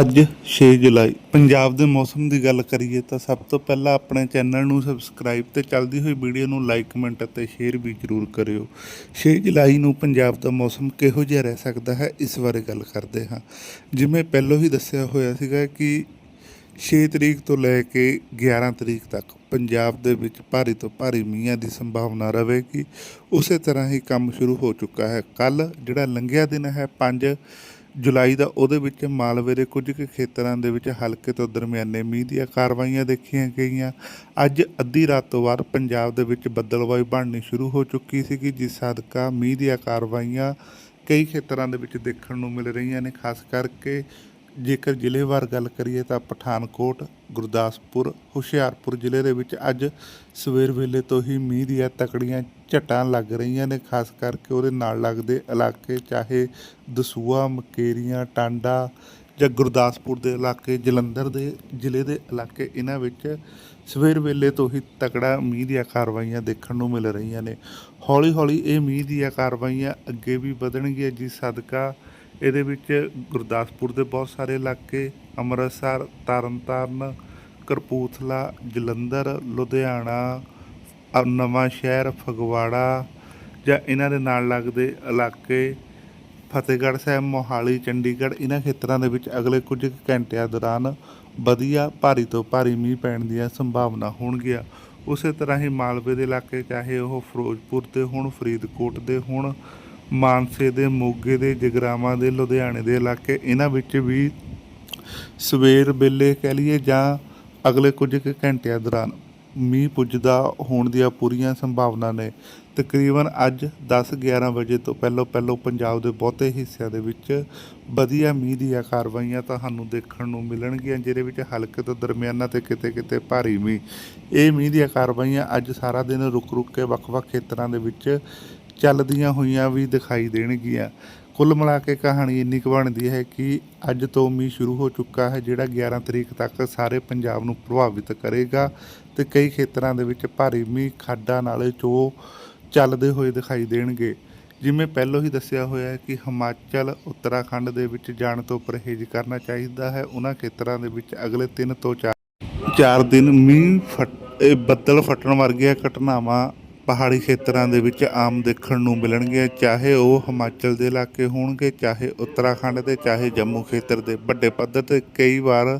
ਅੱਜ 6 ਜੁਲਾਈ। ਪੰਜਾਬ ਦੇ ਮੌਸਮ ਦੀ ਗੱਲ ਕਰੀਏ ਤਾਂ ਸਭ ਤੋਂ ਪਹਿਲਾਂ ਆਪਣੇ ਚੈਨਲ ਨੂੰ ਸਬਸਕ੍ਰਾਈਬ ਤੇ ਚੱਲਦੀ ਹੋਈ ਵੀਡੀਓ ਨੂੰ ਲਾਈਕ, ਕਮੈਂਟ ਅਤੇ ਸ਼ੇਅਰ ਵੀ ਜ਼ਰੂਰ ਕਰਿਓ। 6 ਜੁਲਾਈ ਨੂੰ ਪੰਜਾਬ ਦਾ ਮੌਸਮ ਕਿਹੋ ਜਿਹਾ ਰਹਿ ਸਕਦਾ ਹੈ, ਇਸ ਬਾਰੇ ਗੱਲ ਕਰਦੇ ਹਾਂ। ਜਿਵੇਂ ਪਹਿਲਾਂ ਹੀ ਦੱਸਿਆ ਹੋਇਆ ਸੀਗਾ ਕਿ 6 ਤਰੀਕ ਤੋਂ ਲੈ ਕੇ 11 ਤਰੀਕ ਤੱਕ ਪੰਜਾਬ ਦੇ ਵਿੱਚ ਭਾਰੀ ਤੋਂ ਭਾਰੀ ਮੀਂਹਾਂ ਦੀ ਸੰਭਾਵਨਾ ਰਹੇਗੀ। ਉਸੇ ਤਰ੍ਹਾਂ ਹੀ ਕੰਮ ਸ਼ੁਰੂ ਹੋ ਚੁੱਕਾ ਹੈ। ਕੱਲ ਜਿਹੜਾ ਲੰਘਿਆ ਦਿਨ ਹੈ 5 ਜੁਲਾਈ ਦਾ ਉਹਦੇ ਵਿੱਚ ਮਾਲਵੇ ਦੇ ਕੁਝ ਕੁ ਖੇਤਰਾਂ ਦੇ ਵਿੱਚ ਹਲਕੇ ਤੋਂ ਦਰਮਿਆਨੇ ਮੀਂਹ ਦੀਆਂ ਕਾਰਵਾਈਆਂ ਦੇਖੀਆਂ ਗਈਆਂ। ਅੱਜ ਅੱਧੀ ਰਾਤ ਤੋਂ ਬਾਅਦ ਪੰਜਾਬ ਦੇ ਵਿੱਚ ਬੱਦਲਵਾਈ ਬਣਨੀ ਸ਼ੁਰੂ ਹੋ ਚੁੱਕੀ ਸੀਗੀ, ਜਿਸ ਸਦਕਾ ਮੀਂਹ ਦੀਆਂ ਕਾਰਵਾਈਆਂ ਕਈ ਖੇਤਰਾਂ ਦੇ ਵਿੱਚ ਦੇਖਣ ਨੂੰ ਮਿਲ ਰਹੀਆਂ ਨੇ, ਖਾਸ ਕਰਕੇ ਜੇਕਰ ਜ਼ਿਲ੍ਹੇਵਾਰ ਗੱਲ ਕਰੀਏ ਤਾਂ ਪਠਾਨਕੋਟ, ਗੁਰਦਾਸਪੁਰ, ਹੁਸ਼ਿਆਰਪੁਰ ਜ਼ਿਲ੍ਹੇ ਦੇ ਵਿੱਚ ਅੱਜ ਸਵੇਰ ਵੇਲੇ ਤੋਂ ਹੀ ਮੀਂਹ ਦੀਆਂ ਤਕੜੀਆਂ ਝਟਾਂ ਲੱਗ ਰਹੀਆਂ ਨੇ, ਖਾਸ ਕਰਕੇ ਉਹਦੇ ਨਾਲ ਲੱਗਦੇ ਇਲਾਕੇ, ਚਾਹੇ ਦਸੂਆ ਮਕੇਰੀਆਂ, ਟਾਂਡਾ ਜਾਂ ਗੁਰਦਾਸਪੁਰ ਦੇ ਇਲਾਕੇ, ਜਲੰਧਰ ਦੇ ਜ਼ਿਲ੍ਹੇ ਦੇ ਇਲਾਕੇ, ਇਹਨਾਂ ਵਿੱਚ ਸਵੇਰ ਵੇਲੇ ਤੋਂ ਹੀ ਤਕੜਾ ਮੀਂਹ ਦੀਆਂ ਕਾਰਵਾਈਆਂ ਦੇਖਣ ਨੂੰ ਮਿਲ ਰਹੀਆਂ ਨੇ। ਹੌਲੀ ਹੌਲੀ ਇਹ ਮੀਂਹ ਦੀਆਂ ਕਾਰਵਾਈਆਂ ਅੱਗੇ ਵੀ ਵਧਣਗੀਆਂ ਜਿਸ ਸਦਕਾ ਇਹਦੇ ਵਿੱਚ ਗੁਰਦਾਸਪੁਰ ਦੇ ਬਹੁਤ ਸਾਰੇ ਇਲਾਕੇ, ਅੰਮ੍ਰਿਤਸਰ, ਤਰਨਤਾਰਨ ਕਰਪੂਥਲਾ ਜਲੰਧਰ, ਲੁਧਿਆਣਾ ਅ- ਨਵਾਂ ਸ਼ਹਿਰ, ਫਗਵਾੜਾ ਜਾਂ ਇਹਨਾਂ ਦੇ ਨਾਲ ਲੱਗਦੇ ਇਲਾਕੇ, ਫਤਿਹਗੜ੍ਹ ਸਾਹਿਬ, ਮੋਹਾਲੀ, ਚੰਡੀਗੜ੍ਹ, ਇਹਨਾਂ ਖੇਤਰਾਂ ਦੇ ਵਿੱਚ ਅਗਲੇ ਕੁਝ ਕੁ ਘੰਟਿਆਂ ਦੌਰਾਨ ਵਧੀਆ ਭਾਰੀ ਤੋਂ ਭਾਰੀ ਮੀਂਹ ਪੈਣ ਦੀਆਂ ਸੰਭਾਵਨਾ ਹੋਣਗੀਆਂ। ਉਸੇ ਤਰ੍ਹਾਂ ਹੀ ਮਾਲਵੇ ਦੇ ਇਲਾਕੇ, ਚਾਹੇ ਉਹ ਫਿਰੋਜ਼ਪੁਰ ਦੇ ਹੋਣ, ਫਰੀਦਕੋਟ ਦੇ ਹੋਣ ਮਾਨਸੇ ਦੇ, ਮੋਗੇ ਦੇ, ਜਗਰਾਵਾਂ ਦੇ, ਲੁਧਿਆਣੇ ਦੇ ਇਲਾਕੇ, ਇਹਨਾਂ ਵਿੱਚ ਵੀ ਸਵੇਰ ਵੇਲੇ ਕਹਿ ਲਈਏ ਜਾਂ ਅਗਲੇ ਕੁਝ ਕੁ ਘੰਟਿਆਂ ਦੌਰਾਨ ਮੀਂਹ ਪੁੱਜਦਾ ਹੋਣ ਦੀਆਂ ਪੂਰੀਆਂ ਸੰਭਾਵਨਾ ਨੇ। ਤਕਰੀਬਨ ਅੱਜ 10-11 ਵਜੇ ਤੋਂ ਪਹਿਲਾਂ ਪਹਿਲਾਂ ਪੰਜਾਬ ਦੇ ਬਹੁਤੇ ਹਿੱਸਿਆਂ ਦੇ ਵਿੱਚ ਵਧੀਆ ਮੀਂਹ ਦੀਆਂ ਕਾਰਵਾਈਆਂ ਤੁਹਾਨੂੰ ਦੇਖਣ ਨੂੰ ਮਿਲਣਗੀਆਂ, ਜਿਹਦੇ ਵਿੱਚ ਹਲਕੇ ਤੋਂ ਦਰਮਿਆਨਾ ਤੇ ਕਿਤੇ-ਕਿਤੇ ਭਾਰੀ ਮੀਂਹ। ਇਹ ਮੀਂਹ ਦੀਆਂ ਕਾਰਵਾਈਆਂ ਅੱਜ ਸਾਰਾ ਦਿਨ ਰੁਕ-ਰੁਕ ਕੇ ਵੱਖ-ਵੱਖ ਖੇਤਰਾਂ ਦੇ ਵਿੱਚ ਚੱਲਦੀਆਂ ਹੋਈਆਂ ਵੀ ਦਿਖਾਈ ਦੇਣਗੀਆਂ। ਕੁੱਲ ਮਿਲਾ ਕੇ ਕਹਾਣੀ ਇੰਨੀ ਕੁ ਬਣਦੀ ਹੈ ਕਿ ਅੱਜ ਤੋਂ ਮੀਂਹ ਸ਼ੁਰੂ ਹੋ ਚੁੱਕਾ ਹੈ, ਜਿਹੜਾ 11 ਤਰੀਕ ਤੱਕ ਸਾਰੇ ਪੰਜਾਬ ਨੂੰ ਪ੍ਰਭਾਵਿਤ ਕਰੇਗਾ ਤੇ ਕਈ ਖੇਤਰਾਂ ਦੇ ਵਿੱਚ ਭਾਰੀ ਮੀਂਹ ਖਾਡਾਂ ਨਾਲੇ ਚੋ ਚੱਲਦੇ ਹੋਏ ਦਿਖਾਈ ਦੇਣਗੇ। ਜਿਵੇਂ ਪਹਿਲਾਂ ਹੀ ਦੱਸਿਆ ਹੋਇਆ ਹੈ ਕਿ ਹਿਮਾਚਲ, ਉੱਤਰਾਖੰਡ ਦੇ ਵਿੱਚ ਜਾਣ ਤੋਂ ਪਰਹੇਜ਼ ਕਰਨਾ ਚਾਹੀਦਾ ਹੈ। ਉਹਨਾਂ ਖੇਤਰਾਂ ਦੇ ਵਿੱਚ ਅਗਲੇ 3 ਤੋਂ 4 ਚਾਰ ਦਿਨ ਮੀਂਹ ਫਟ ਬੱਦਲ ਫਟਣ ਵਰਗੀਆਂ ਘਟਨਾਵਾਂ ਪਹਾੜੀ ਖੇਤਰਾਂ ਦੇ ਵਿੱਚ ਆਮ ਦੇਖਣ ਨੂੰ ਮਿਲਣਗੀਆਂ ਚਾਹੇ ਉਹ ਹਿਮਾਚਲ ਦੇ ਇਲਾਕੇ ਹੋਣਗੇ, ਚਾਹੇ ਉੱਤਰਾਖੰਡ ਦੇ, ਚਾਹੇ ਜੰਮੂ ਖੇਤਰ ਦੇ। ਵੱਡੇ ਪੱਧਰ ਤੇ ਕਈ ਵਾਰ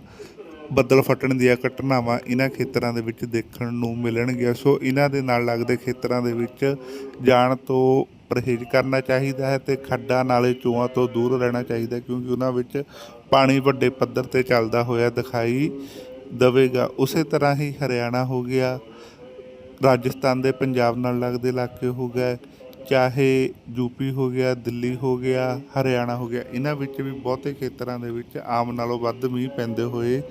ਬੱਦਲ ਫਟਣ ਦੀਆਂ ਘਟਨਾਵਾਂ ਇਹਨਾਂ ਖੇਤਰਾਂ ਦੇ ਵਿੱਚ ਦੇਖਣ ਨੂੰ ਮਿਲਣਗੀਆਂ। ਸੋ ਇਹਨਾਂ ਦੇ ਨਾਲ ਲੱਗਦੇ ਖੇਤਰਾਂ ਦੇ ਵਿੱਚ ਜਾਣ ਤੋਂ ਪਰਹੇਜ਼ ਕਰਨਾ ਚਾਹੀਦਾ ਹੈ ਤੇ ਖੱਡਾਂ ਨਾਲੇ ਚੂਆਂ ਤੋਂ ਦੂਰ ਰਹਿਣਾ ਚਾਹੀਦਾ ਕਿਉਂਕਿ ਉਹਨਾਂ ਵਿੱਚ ਪਾਣੀ ਵੱਡੇ ਪੱਧਰ ਤੇ ਚੱਲਦਾ ਹੋਇਆ ਦਿਖਾਈ ਦਵੇਗਾ। ਉਸੇ ਤਰ੍ਹਾਂ ਹੀ ਹਰਿਆਣਾ ਹੋ ਗਿਆ ਰਾਜਸਥਾਨ ਦੇ ਪੰਜਾਬ ਨਾਲ ਲੱਗਦੇ ਇਲਾਕੇ ਹੋ ਗਏ, ਚਾਹੇ ਯੂਪੀ ਹੋ ਗਿਆ, ਦਿੱਲੀ ਹੋ ਗਿਆ, ਹਰਿਆਣਾ ਹੋ ਗਿਆ, ਇਹਨਾਂ ਵਿੱਚ ਵੀ ਬਹੁਤੇ ਖੇਤਰਾਂ ਦੇ ਵਿੱਚ ਆਮ ਨਾਲੋਂ ਵੱਧ ਮੀਂਹ ਪੈਂਦੇ ਹੋਏ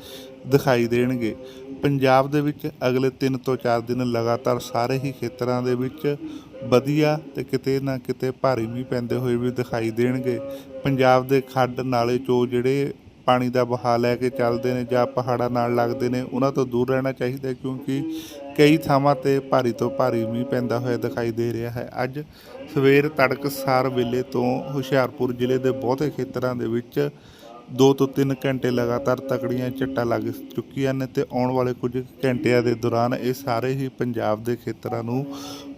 ਦਿਖਾਈ ਦੇਣਗੇ। ਪੰਜਾਬ ਦੇ ਵਿੱਚ ਅਗਲੇ 3 ਤੋਂ 4 ਦਿਨ ਲਗਾਤਾਰ ਸਾਰੇ ਹੀ ਖੇਤਰਾਂ ਦੇ ਵਿੱਚ ਵਧੀਆ ਤੇ ਕਿਤੇ ਨਾ ਕਿਤੇ ਭਾਰੀ ਮੀਂਹ ਪੈਂਦੇ ਹੋਏ ਵੀ ਦਿਖਾਈ ਦੇਣਗੇ। ਪੰਜਾਬ ਦੇ ਖੱਡ, ਨਾਲੇ ਚੋ ਜਿਹੜੇ ਪਾਣੀ ਦਾ ਬਹਾਅ ਲੈ ਕੇ ਚੱਲਦੇ ਨੇ ਜਾਂ ਪਹਾੜਾਂ ਨਾਲ ਲੱਗਦੇ ਨੇ, ਉਹਨਾਂ ਤੋਂ ਦੂਰ ਰਹਿਣਾ ਚਾਹੀਦਾ ਕਿਉਂਕਿ ਕਈ ਥਾਵਾਂ ਤੇ ਭਾਰੀ ਤੋਂ ਭਾਰੀ ਮੀਂਹ ਪੈਂਦਾ ਹੋਇਆ ਦਿਖਾਈ ਦੇ ਰਿਹਾ ਹੈ। ਅੱਜ ਸਵੇਰ ਤੜਕਸਾਰ ਵੇਲੇ ਤੋਂ ਹੁਸ਼ਿਆਰਪੁਰ ਜ਼ਿਲ੍ਹੇ ਦੇ ਬਹੁਤੇ ਖੇਤਰਾਂ ਦੇ ਵਿੱਚ 2 ਤੋਂ 3 ਘੰਟੇ ਲਗਾਤਾਰ ਤਕੜੀਆਂ ਝੱਟਾਂ ਲੱਗ ਚੁੱਕੀਆਂ ਨੇ ਤੇ ਆਉਣ ਵਾਲੇ ਕੁਝ ਘੰਟਿਆਂ ਦੇ ਦੌਰਾਨ ਇਹ ਸਾਰੇ ਹੀ ਪੰਜਾਬ ਦੇ ਖੇਤਰਾਂ ਨੂੰ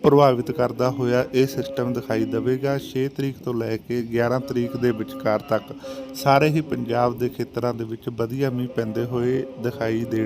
ਪ੍ਰਭਾਵਿਤ ਕਰਦਾ ਹੋਇਆ ਇਹ ਸਿਸਟਮ ਦਿਖਾਈ ਦੇਵੇਗਾ। 6 ਤਰੀਕ ਤੋਂ ਲੈ ਕੇ 11 ਤਰੀਕ ਦੇ ਵਿਚਕਾਰ ਤੱਕ ਸਾਰੇ ਹੀ ਪੰਜਾਬ ਦੇ ਖੇਤਰਾਂ ਦੇ ਵਿੱਚ ਵਧੀਆ ਮੀਂਹ ਪੈਂਦੇ ਹੋਏ ਦਿਖਾਈ ਦੇ